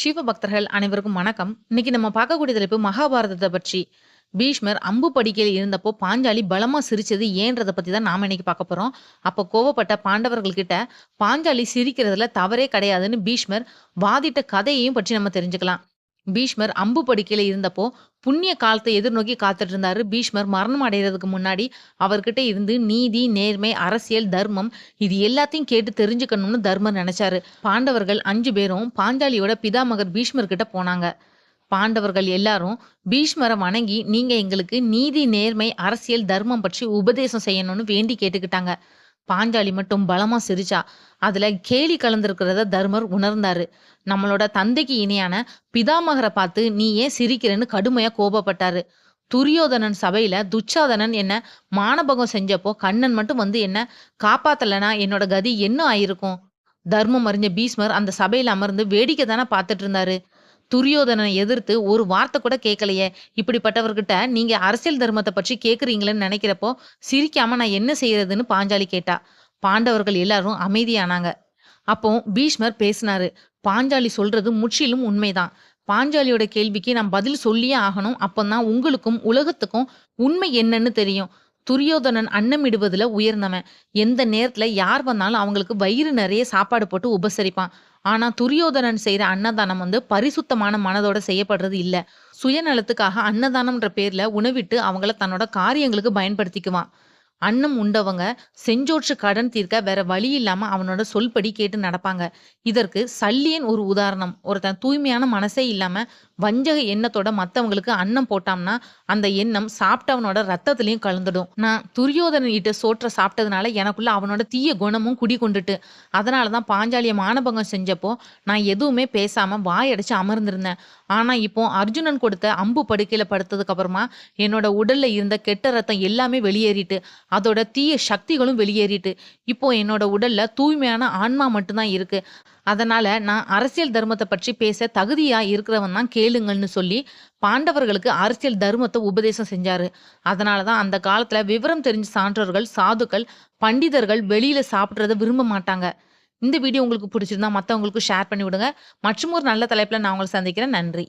சிவ பக்தர்கள் அனைவருக்கும் வணக்கம். இன்னைக்கு நம்ம பார்க்கக்கூடிய தலைப்பு மகாபாரதத்தை பற்றி. பீஷ்மர் அம்பு படிக்கையில் இருந்தப்போ பாஞ்சாலி பலமா சிரிச்சது ஏன்றதை பத்தி தான் நாம இன்னைக்கு பார்க்க போறோம். அப்போ கோவப்பட்ட பாண்டவர்கள் கிட்ட பாஞ்சாலி சிரிக்கிறதுல தவறே கிடையாதுன்னு பீஷ்மர் வாதிட்ட கதையையும் பற்றி நம்ம தெரிஞ்சுக்கலாம். பீஷ்மர் அம்பு படுக்கையில இருந்தப்போ புண்ணிய காலத்தை எதிர்நோக்கி காத்துட்டு இருந்தாரு பீஷ்மர் மரணம் அடைகிறதுக்கு முன்னாடி அவர்கிட்ட இருந்து நீதி நேர்மை அரசியல் தர்மம் இது எல்லாத்தையும் கேட்டு தெரிஞ்சுக்கணும்னு தர்மர் நினைச்சாரு. பாண்டவர்கள் அஞ்சு பேரும் பாஞ்சாலியோட பிதாமகர் பீஷ்மர் கிட்ட போனாங்க. பாண்டவர்கள் எல்லாரும் பீஷ்மரை வணங்கி நீங்க எங்களுக்கு நீதி நேர்மை அரசியல் தர்மம் பற்றி உபதேசம் செய்யணும்னு வேண்டி கேட்டுக்கிட்டாங்க. பாஞ்சாலி மட்டும் பலமா சிரிச்சா. அதுல கேலி கலந்திருக்கிறத தர்மர் உணர்ந்தாரு. நம்மளோட தந்தைக்கு இணையான பிதாமகரை பார்த்து நீ ஏன் சிரிக்கிறேன்னு கடுமையா கோபப்பட்டாரு. துரியோதனன் சபையில துச்சாதனன் என்ன மானபகம் செஞ்சப்போ கண்ணன் மட்டும் வந்து என்ன காப்பாத்தலனா என்னோட கதி என்ன ஆயிருக்கும்? தர்மம் அறிஞ்ச பீஸ்மர் அந்த சபையில அமர்ந்து வேடிக்கை தானே பார்த்துட்டு இருந்தாரு. துரியோதனனை எதிர்த்து ஒரு வார்த்தை கூட கேட்கலையே. இப்படிப்பட்டவர்கிட்ட நீங்க அரசியல் தர்மத்தை பற்றி கேக்குறீங்களேன்னு நினைக்கிறப்போ சிரிக்காம நான் என்ன செய்யறதுன்னு பாஞ்சாலி கேட்டா. பாண்டவர்கள் எல்லாரும் அமைதியானாங்க. அப்போ பீஷ்மர் பேசினாரு. பாஞ்சாலி சொல்றது முற்றிலும் உண்மைதான். பாஞ்சாலியோட கேள்விக்கு நான் பதில் சொல்லியே ஆகணும். அப்பந்தான் உங்களுக்கும் உலகத்துக்கும் உண்மை என்னன்னு தெரியும். துரியோதனன் அன்னமிடுவதில் உயர்ந்தவன். எந்த நேரத்தில் யார் வந்தாலும் அவங்களுக்கு வயிறு நிறைய சாப்பாடு போட்டு உபசரிப்பான். ஆனா துரியோதனன் செய்யற அன்னதானம் வந்து பரிசுத்தமான மனதோட செய்யப்படுறது இல்ல. சுயநலத்துக்காக அன்னதானம்ன்ற பேர்ல உணவிட்டு அவங்கள தன்னோட காரியங்களுக்கு பயன்படுத்திக்குவான். அன்னம் உண்டவங்க செஞ்சோற்று கடன் தீர்க்க வேற வழி இல்லாம அவனோட சொல்படி கேட்டு நடப்பாங்க. இதற்கு சல்லியன் ஒரு உதாரணம். ஒருத்தன் தூய்மையான மனசே இல்லாம வஞ்சக எண்ணத்தோட மத்தவங்களுக்கு அன்னம் போட்டாம்னா அந்த எண்ணம் சாப்பிட்டவனோட ரத்தத்திலையும் கலந்துடும். நான் துரியோதனன் ஈட்ட சோற்ற சாப்பிட்டதுனால எனக்குள்ள அவனோட தீய குணமும் குடி கொண்டுட்டு அதனாலதான் பாஞ்சாலிய மானபங்கம் செஞ்சப்போ நான் எதுவுமே பேசாம வாயடைச்சு அமர்ந்திருந்தேன். ஆனா இப்போ அர்ஜுனன் கொடுத்த அம்பு படுக்கையில படுத்ததுக்கு அப்புறமா என்னோட உடல்ல இருந்த கெட்ட ரத்தம் எல்லாமே வெளியேறிட்டு அதோட தீய சக்திகளும் வெளியேறிட்டு இப்போ என்னோட உடல்ல தூய்மையான ஆன்மா மட்டும்தான் இருக்கு. அதனால நான் அரசியல் தர்மத்தை பற்றி பேச தகுதியா இருக்கிறவன் தான் கேளுங்கள்னு சொல்லி பாண்டவர்களுக்கு அரசியல் தர்மத்தை உபதேசம் செஞ்சாரு. அதனாலதான் அந்த காலத்துல விவரம் தெரிஞ்ச சான்றோர்கள் சாதுக்கள் பண்டிதர்கள் வெளியில சாப்பிட்றத விரும்ப மாட்டாங்க. இந்த வீடியோ உங்களுக்கு பிடிச்சிருந்தா மற்றவங்களுக்கு ஷேர் பண்ணி விடுங்க. மற்றும் ஒரு நல்ல தலைப்பில் நான் உங்களை சந்திக்கிறேன். நன்றி.